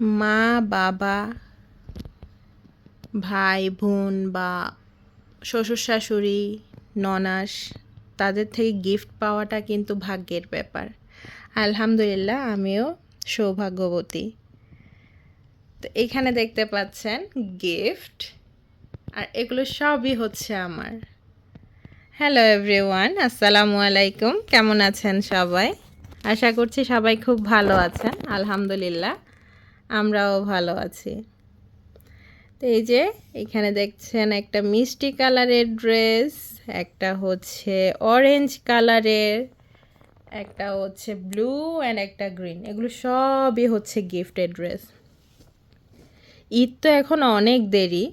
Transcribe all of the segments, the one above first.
মা, বাবা, ভাই, বোন বা শ্বশুর, শাশুড়ি, ননাস, তাদের থেকে গিফট পাওয়াটা কিন্তু ভাগ্যের ব্যাপার। আলহামদুলিল্লাহ, আমিও সৌভাগ্যবতী। তো এখানে দেখতে পাচ্ছেন গিফট আর এগুলো সবই হচ্ছে আমার। হ্যালো এভরিওয়ান আসসালামু আলাইকুম, কেমন আছেন সবাই? আশা করছি সবাই খুব ভালো আছেন, আলহামদুলিল্লাহ। আমরাও ভালো আছি। তো এই যে এখানে দেখছেন একটা মিষ্টি কালারের ড্রেস, একটা হচ্ছে অরেঞ্জ কালারের, একটা হচ্ছে ব্লু অ্যান্ড একটা গ্রিন। এগুলো সবই হচ্ছে গিফটের ড্রেস। ঈদ তো এখন অনেক দেরি,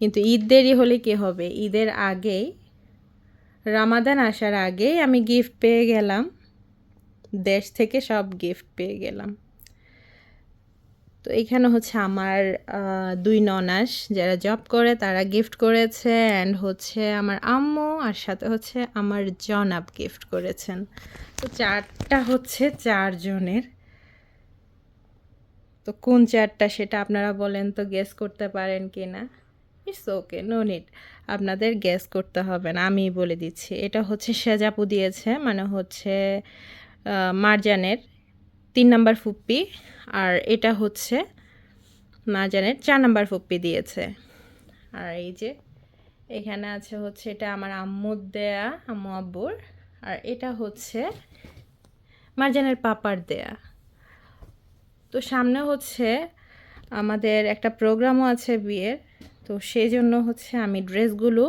কিন্তু ঈদ দেরি হলে কি হবে? ঈদের আগেই, রামাদান আসার আগেই আমি গিফট পেয়ে গেলাম। দেশ থেকে সব গিফট পেয়ে গেলাম। তো এখানে হচ্ছে আমার দুই ননাস যারা জব করে তারা গিফট করেছে অ্যান্ড হচ্ছে আমার আম্মু আর সাথে হচ্ছে আমার জনাব গিফট করেছেন। তো চারটা হচ্ছে চারজনের। তো কোন চারটা সেটা আপনারা বলেন তো গেস করতে পারেন কি না? ইটস ওকে নো নিড আপনাদের গ্যাস করতে হবে না আমি বলে দিচ্ছি। এটা হচ্ছে সেজাপু দিয়েছে মানে হচ্ছে মারজানের। তিন নাম্বার ফুপ্পি, আর এটা হচ্ছে মারজানের চার নাম্বার ফুপ্পি দিয়েছে। আর এই যে, এখানে আছে হচ্ছে এটা আমার আম্মুর দেয়া, আম্মু আব্বুর, আর এটা হচ্ছে মারজানের পাপার দেয়া। তো সামনে হচ্ছে আমাদের একটা প্রোগ্রামও আছে বিয়ের, তো সেই জন্য হচ্ছে আমি ড্রেসগুলো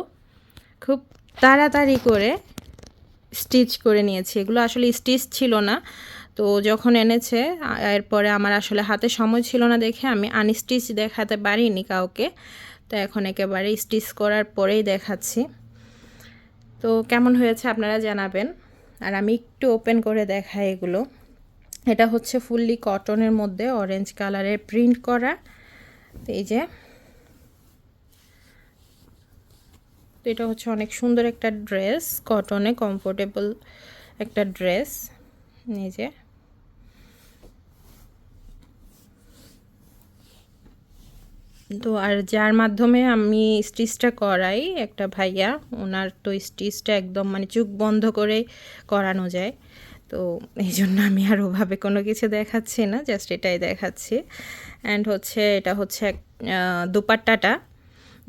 খুব তাড়াতাড়ি করে স্টিচ করে নিয়েছি। এগুলো আসলে স্টিচ ছিল না তো যখন এনেছে এরপরে আমার আসলে হাতে সময় ছিল না দেখে আমি আনস্টিচ দেখাতে পারিনি কাউকে। তো এখন একেবারে স্টিচ করার পরেই দেখাচ্ছি। তো কেমন হয়েছে আপনারা জানাবেন। আর আমি একটু ওপেন করে দেখাই এগুলো। এটা হচ্ছে ফুললি কটনের মধ্যে অরেঞ্জ কালারের প্রিন্ট করা। এই যে। তো এটা হচ্ছে অনেক সুন্দর একটা ড্রেস কটনে কমফোর্টেবল একটা ড্রেস নিজে তো আর যার মাধ্যমে আমি স্টিচটা করাই একটা ভাইয়া, ওনার তো স্টিচটা একদম মানে চোখ বন্ধ করে করানো যায়। তো এই জন্য আমি আর ওভাবে কোনো কিছু দেখাচ্ছি না, জাস্ট এটাই দেখাচ্ছি। অ্যান্ড হচ্ছে, এটা হচ্ছে এক দুপাট্টাটা।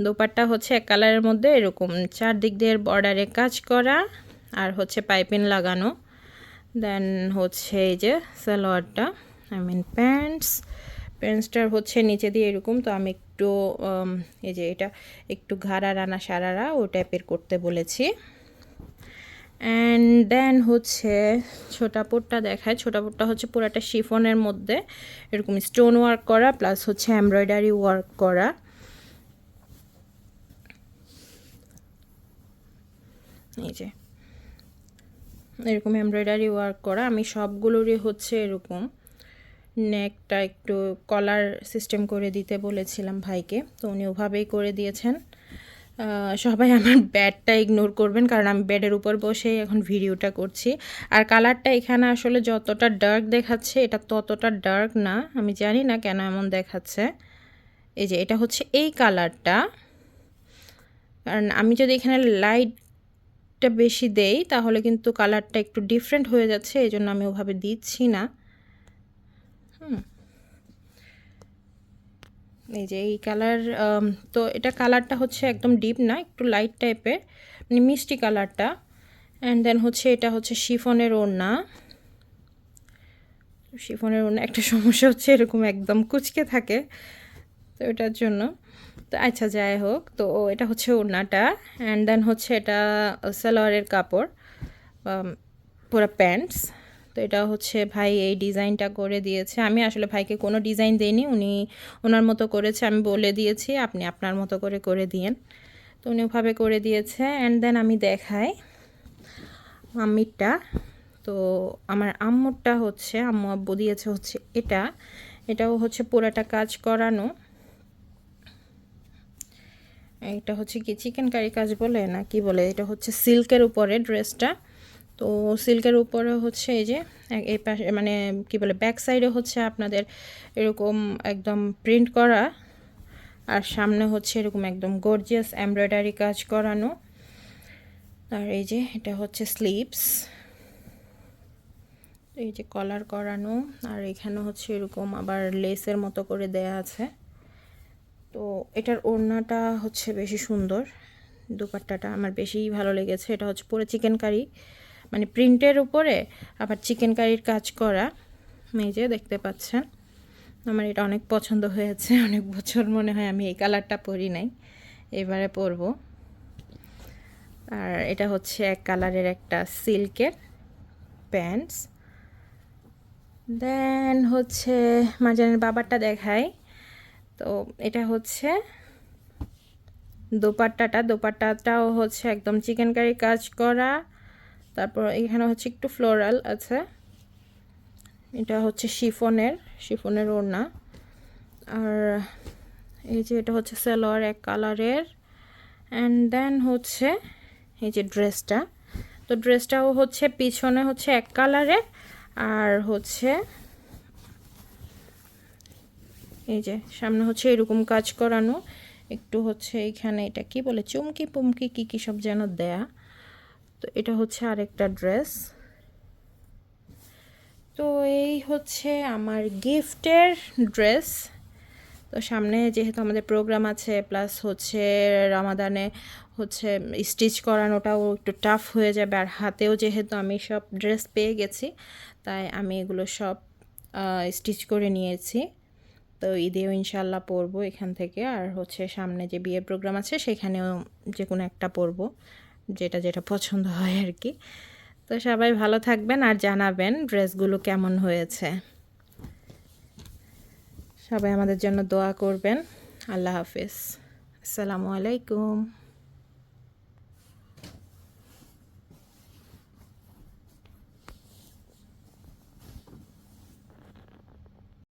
দোপাট্টা হচ্ছে এক কালারের মধ্যে এরকম চারদিক দিয়ে বর্ডারে কাজ করা আর হচ্ছে পাইপিং লাগানো। দেন হচ্ছে এই যে সালোয়ারটা আই মিন প্যান্টস প্যান্টসটার হচ্ছে নিচে দিয়ে এরকম, তো আমি একটু এই যে এটা, একটু ঘাড়া রানা সারারা ও টাইপের করতে বলেছি। অ্যান্ড দেন হচ্ছে ছোটা পোটটা দেখায়। ছোটা পোটটা হচ্ছে পুরাটা শিফনের মধ্যে এরকম স্টোন ওয়ার্ক করা প্লাস হচ্ছে এমব্রয়ডারি ওয়ার্ক করা। এই যে, এরকম এমব্রয়ডারি ওয়ার্ক করা। আমি সবগুলোরই হচ্ছে এরকম। নেকটা একটু কলার সিস্টেম করে দিতে বলেছিলাম ভাইকে, তো উনি ওভাবেই করে দিয়েছেন। সবাই আমার ব্যাডটা ইগনোর করবেন কারণ আমি ব্যাডের উপর বসেই এখন ভিডিওটা করছি। আর কালারটা এখানে আসলে যতটা ডার্ক দেখাচ্ছে, এটা ততটা ডার্ক না। আমি জানি না কেন এমন দেখাচ্ছে। এই যে, এটা হচ্ছে এই কালারটা। কারণ আমি যদি এখানে লাইটটা বেশি দেই, তাহলে কিন্তু কালারটা একটু ডিফারেন্ট হয়ে যাচ্ছে এই জন্য আমি ওভাবে দিচ্ছি না। এই যে এই কালার তো এটা কালারটা হচ্ছে একদম ডিপ না, একটু লাইট টাইপের মানে মিষ্টি কালারটা। অ্যান্ড দেন হচ্ছে এটা হচ্ছে শিফনের ওড়না। শিফনের ওড়না, একটা সমস্যা হচ্ছে এরকম একদম কুচকে থাকে, তো এটার জন্য। তো আচ্ছা যাই হোক, তো এটা হচ্ছে ওড়নাটা। অ্যান্ড দেন হচ্ছে এটা সালোয়ারের কাপড় পুরো প্যান্টস তো এটা হচ্ছে ভাই এই ডিজাইনটা করে দিয়েছে। আমি আসলে ভাইকে কোনো ডিজাইন দিইনি, উনি ওনার মতো করেছে, আমি বলে দিয়েছি, আপনি আপনার মতো করে করে দিয়েন। তো উনি ওভাবে করে দিয়েছে অ্যান্ড দেন আমি দেখাই আম্মিরটা। তো আমার আম্মুরটা হচ্ছে, আম্মু আব্বু দিয়েছে হচ্ছে এটা। এটাও হচ্ছে পুরাটা কাজ করানো। এটা হচ্ছে কি, চিকেন কারি কাজ বলে না কি বলে, এটা হচ্ছে সিল্কের উপরে ড্রেসটা। তো সিল্কের উপরে হচ্ছে এই যে এই পাশে মানে কি বলে ব্যাক সাইডে হচ্ছে আপনাদের এরকম একদম প্রিন্ট করা, আর সামনে হচ্ছে এরকম একদম গর্জিয়াস এমব্রয়ডারি কাজ করানো। আর এই যে, এটা হচ্ছে স্লিপস এই যে কলার করানো, আর এখানে হচ্ছে এরকম আবার লেসের মতো করে দেয়া আছে। তো এটার ওড়নাটা হচ্ছে বেশি সুন্দর, দুপাট্টাটা আমার বেশি ভালো লেগেছে। এটা হচ্ছে পুরো চিকেন কারি মানে প্রিন্টের উপরে আবার চিকেন কারির কাজ করা। যে দেখতে পাচ্ছেন, আমার এটা অনেক পছন্দ হয়েছে, অনেক বছর মনে হয় আমি এই কালারটা পরি নাই, এবারে পরবো। আর এটা হচ্ছে এক কালারের একটা সিল্কের প্যান্টস দেন হচ্ছে মার্জানের বাবারটা দেখাই। তো এটা হচ্ছে দোপাট্টাটা, দোপাট্টাটাও হচ্ছে একদম চিকেন কারি কাজ করা। তারপর এখানে হচ্ছে একটু ফ্লোরাল আছে। এটা হচ্ছে শিফনের শিফনের ওড়না। আর এই যে এটা হচ্ছে সালোয়ার এক কালারের। অ্যান্ড দেন হচ্ছে এই যে ড্রেসটা তো ড্রেসটাও হচ্ছে পিছনে হচ্ছে এক কালারের। আর হচ্ছে এই যে সামনে হচ্ছে এরকম কাজ করানো। একটু হচ্ছে এখানে এটা কি বলে? চুমকি পুমকি কি কি সব যেন দেয়া। তো এটা হচ্ছে আরেকটা ড্রেস। তো এই হচ্ছে আমার গিফটের ড্রেস। তো সামনে যেহেতু আমাদের প্রোগ্রাম আছে, প্লাস হচ্ছে রামাদানে হচ্ছে স্টিচ করানোটাও একটু টাফ হয়ে যাবে, আর হাতেও যেহেতু আমি সব ড্রেস পেয়ে গেছি, তাই আমি এগুলো সব স্টিচ করে নিয়েছি। তো ঈদেও ইনশাল্লাহ পরবো এখান থেকে, আর হচ্ছে সামনে যে বিয়ের প্রোগ্রাম আছে, সেখানেও যে কোনো একটা পরবো। যেটা যেটা পছন্দ হয় আর কি তো সবাই ভালো থাকবেন আর জানাবেন ড্রেসগুলো কেমন হয়েছে। সবাই আমাদের জন্য দোয়া করবেন। আল্লাহ হাফিজ। আসসালামু আলাইকুম।